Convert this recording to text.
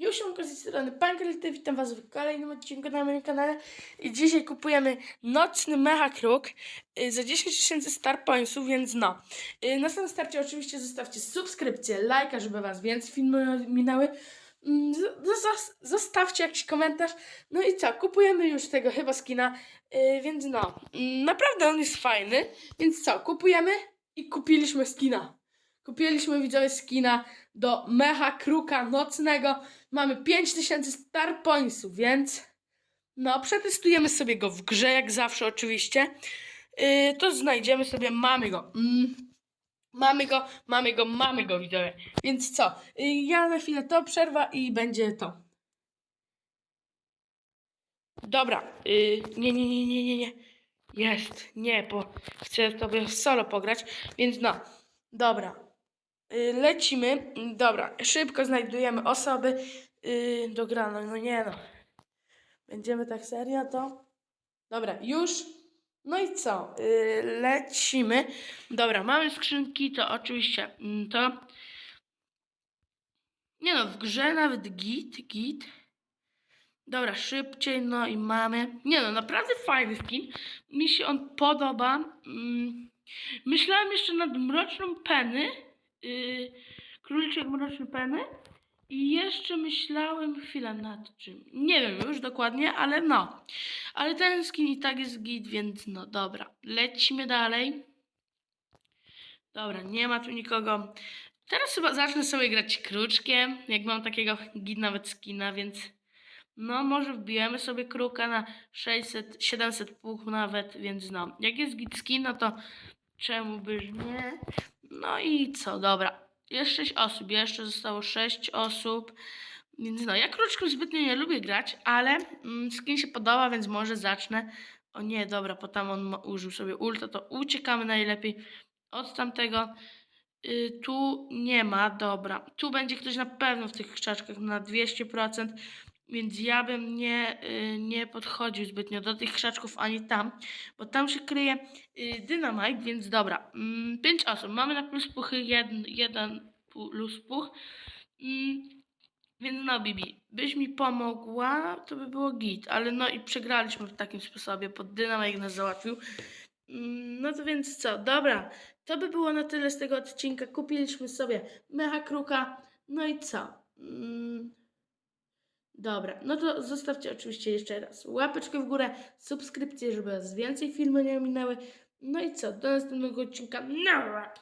Się z tej strony Pankryty, witam was w kolejnym odcinku na moim kanale i dzisiaj kupujemy nocny Mecha Kruk y, za 10 tysięcy Star Pointsów, więc no. Y, Na samym starcie oczywiście zostawcie subskrypcję, lajka, żeby was więcej filmów minęły. Mm, Zostawcie jakiś komentarz. No i co, kupujemy już tego chyba skina, y, więc no. Mm, Naprawdę on jest fajny, więc co, kupujemy i kupiliśmy skina. Kupiliśmy widzowie skina do Mecha Kruka Nocnego. Mamy 5000 Star Pointsów, więc no, przetestujemy sobie go w grze, jak zawsze oczywiście. Yy, to znajdziemy sobie, mamy go. Mm, mamy go, mamy go, mamy go, widzowie. Więc co? Yy, ja na chwilę to przerwa i będzie to. Dobra, yy, nie, nie, nie, nie, nie, nie. Jest, nie, bo chcę sobie solo pograć, więc no. Dobra, Y, Lecimy. Mm, Dobra, szybko znajdujemy osoby yy, do grana. No nie no. Będziemy tak serio to. Dobra, już. No i co? Yy, lecimy. Dobra, mamy skrzynki, to oczywiście mm, to. Nie no, w grze nawet git, git. Dobra, szybciej, no i mamy. Nie no, naprawdę fajny skin. Mi się on podoba. Mm, myślałem jeszcze nad Mroczną Penny. Yy, Króliczek Mroczny Penny. I jeszcze myślałem chwilę nad czym. Nie wiem już dokładnie, ale no. Ale ten skin i tak jest git, więc no dobra. Lecimy dalej. Dobra, nie ma tu nikogo. Teraz chyba zacznę sobie grać kruczkiem, jak mam takiego git nawet skina, więc no może wbijemy sobie kruka na 600, 700 puch nawet, więc no. Jak jest git skin, no to czemu byś nie? No i co, dobra. Jest 6 osób, jeszcze zostało 6 osób. Więc no, ja kruczkiem zbytnio nie lubię grać, ale mm, skin się podoba, więc może zacznę. O nie, dobra, bo tam on użył sobie ulta, to uciekamy najlepiej od tamtego. Y, tu nie ma, dobra. Tu będzie ktoś na pewno w tych krzaczkach na 200%, więc ja bym nie, y, nie podchodził zbytnio do tych krzaczków ani tam, bo tam się kryje y, dynamite, więc dobra. Mm, 5 osób, mamy na plus puchy jeden, plus puch. Mm, więc no, Bibi, byś mi pomogła, to by było git, ale no i przegraliśmy w takim sposobie, bo dynamite nas załatwił. Mm, No to więc co, dobra, to by było na tyle z tego odcinka. Kupiliśmy sobie mecha kruka, no i co? Dobra, no to zostawcie oczywiście jeszcze raz łapeczkę w górę, subskrypcję, żeby was więcej filmy nie ominęły. No i co, do następnego odcinka. Nara!